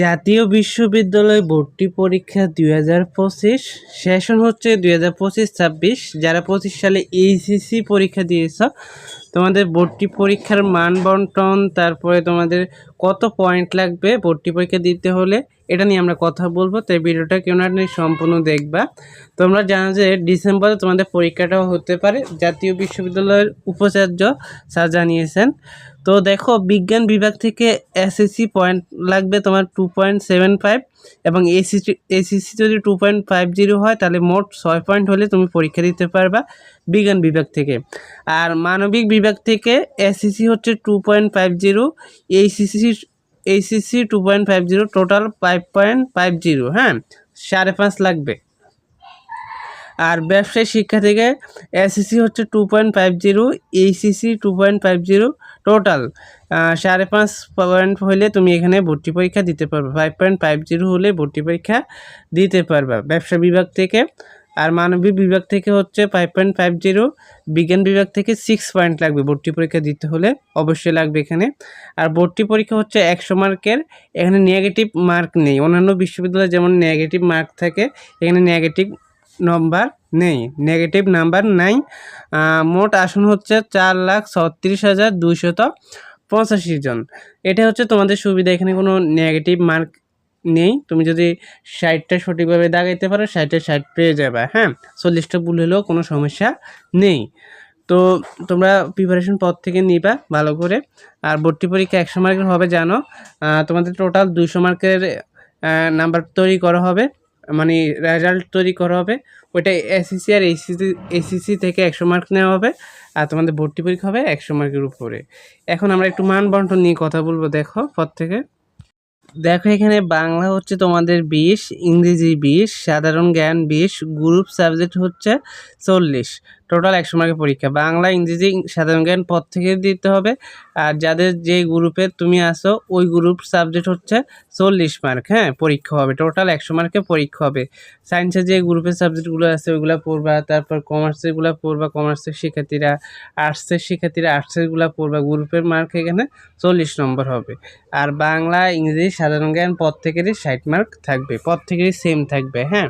জাতীয় বিশ্ববিদ্যালয় ভর্তি পরীক্ষা দুই হাজার পঁচিশ, সেশন হচ্ছে দুই হাজার পঁচিশ ছাব্বিশ। যারা পঁচিশ সালে এইচএসি পরীক্ষা দিয়েছ, তোমাদের ভর্তি পরীক্ষার মান বন্টন, তারপরে তোমাদের কত পয়েন্ট লাগবে ভর্তি পরীক্ষা দিতে হলে, এটা নিয়ে আমরা কথা বলব। তাই ভিডিওটা কেউ না সম্পূর্ণ দেখবা। তোমরা জানো যে ডিসেম্বরে তোমাদের পরীক্ষাটাও হতে পারে। জাতীয় বিশ্ববিদ্যালয়ের উপাচার্য স্যার জানিয়েছেন। তো দেখো, বিজ্ঞান বিভাগ থেকে এসএসসি পয়েন্ট লাগবে তোমার টু পয়েন্ট সেভেন ফাইভ এবং এসিসি এসিসি যদি টু পয়েন্ট ফাইভ জিরো হয়, তাহলে মোট ছয় পয়েন্ট হলে তুমি পরীক্ষা দিতে পারবা বিজ্ঞান বিভাগ থেকে। আর মানবিক বিভাগ থেকে এসিসি হচ্ছে two point five zero HSC HSC two point five zero total five point five zero হ্যাঁ? সাড়ে পাঁচ লাগবে। আর ব্যবসায়ী শিক্ষা থেকে এসএসসি হচ্ছে two point five zero HSC two point five zero total সাড়ে পাঁচ পয়েন্ট হলে তুমি এখানে ভর্তি পরীক্ষা দিতে পারবে। ফাইভ পয়েন্ট ফাইভ জিরো হলে ভর্তি পরীক্ষা দিতে পারবে। ব্যবসা বিভাগ থেকে আর মানবিক বিভাগ থেকে হচ্ছে ফাইভ পয়েন্ট ফাইভ জিরো বিজ্ঞান বিভাগ থেকে সিক্স পয়েন্ট লাগবে। ভর্তি পরীক্ষা দিতে হলে অবশ্যই লাগবে এখানে। আর ভর্তি পরীক্ষা হচ্ছে একশো মার্কের, এখানে নেগেটিভ মার্ক নেই। অন্যান্য বিশ্ববিদ্যালয়ে যেমন নেগেটিভ মার্ক থাকে, এখানে নেগেটিভ নম্বর নেই। নেগেটিভ নাম্বার নাই। মোট আসন হচ্ছে চার লাখ ছত্রিশ হাজার দুইশত পঁচাশি জন। এটা হচ্ছে তোমাদের সুবিধা। এখানে কোনো নেগেটিভ মার্ক নেই। তুমি যদি ষাটটা সঠিকভাবে দাগাইতে পারো, ষাটে ষাট পেয়ে যাবে হ্যাঁ? চল্লিশটা ভুল হলেও কোনো সমস্যা নেই। তো তোমরা প্রিপারেশন পর থেকে নিবা ভালো করে। আর ভর্তি পরীক্ষা একশো মার্কের হবে, জানো? তোমাদের টোটাল দুইশো মার্কের নাম্বার তৈরি করা হবে। মানে রেজাল্ট তৈরি করা হবে। ওইটা এসিসি আর এসিসি এসিসি থেকে একশো মার্ক নেওয়া হবে। আর তোমাদের ভর্তি পরীক্ষা হবে একশো মার্কের উপরে। এখন আমরা একটু মান বন্টন নিয়ে কথা বলব, দেখো, পর থেকে। দেখো এখানে বাংলা হচ্ছে তোমাদের বিশ, ইংরেজি বিশ, সাধারণ জ্ঞান বিশ গ্রুপ সাবজেক্ট হচ্ছে চল্লিশ। টোটাল একশো মার্কের পরীক্ষা। বাংলা, ইংরেজি, সাধারণ জ্ঞান পদ থেকে দিতে হবে। আর যাদের যে গ্রুপে তুমি আসো ওই গ্রুপ সাবজেক্ট হচ্ছে চল্লিশ মার্ক হ্যাঁ পরীক্ষা হবে। টোটাল একশো মার্কের পরীক্ষা হবে। সায়েন্সের যে গ্রুপের সাবজেক্টগুলো আছে, ওইগুলো পড়বা। তারপর কমার্সেরগুলো পড়বা কমার্সের শিক্ষার্থীরা। আর্টসের শিক্ষার্থীরা আর্টসেরগুলো পড়বা। গ্রুপের মার্ক এখানে চল্লিশ নম্বর হবে। আর বাংলা, ইংরেজি, সাধারণ জ্ঞান পদ থেকেরই ষাট মার্ক থাকবে। পদ থেকেরই সেম থাকবে হ্যাঁ।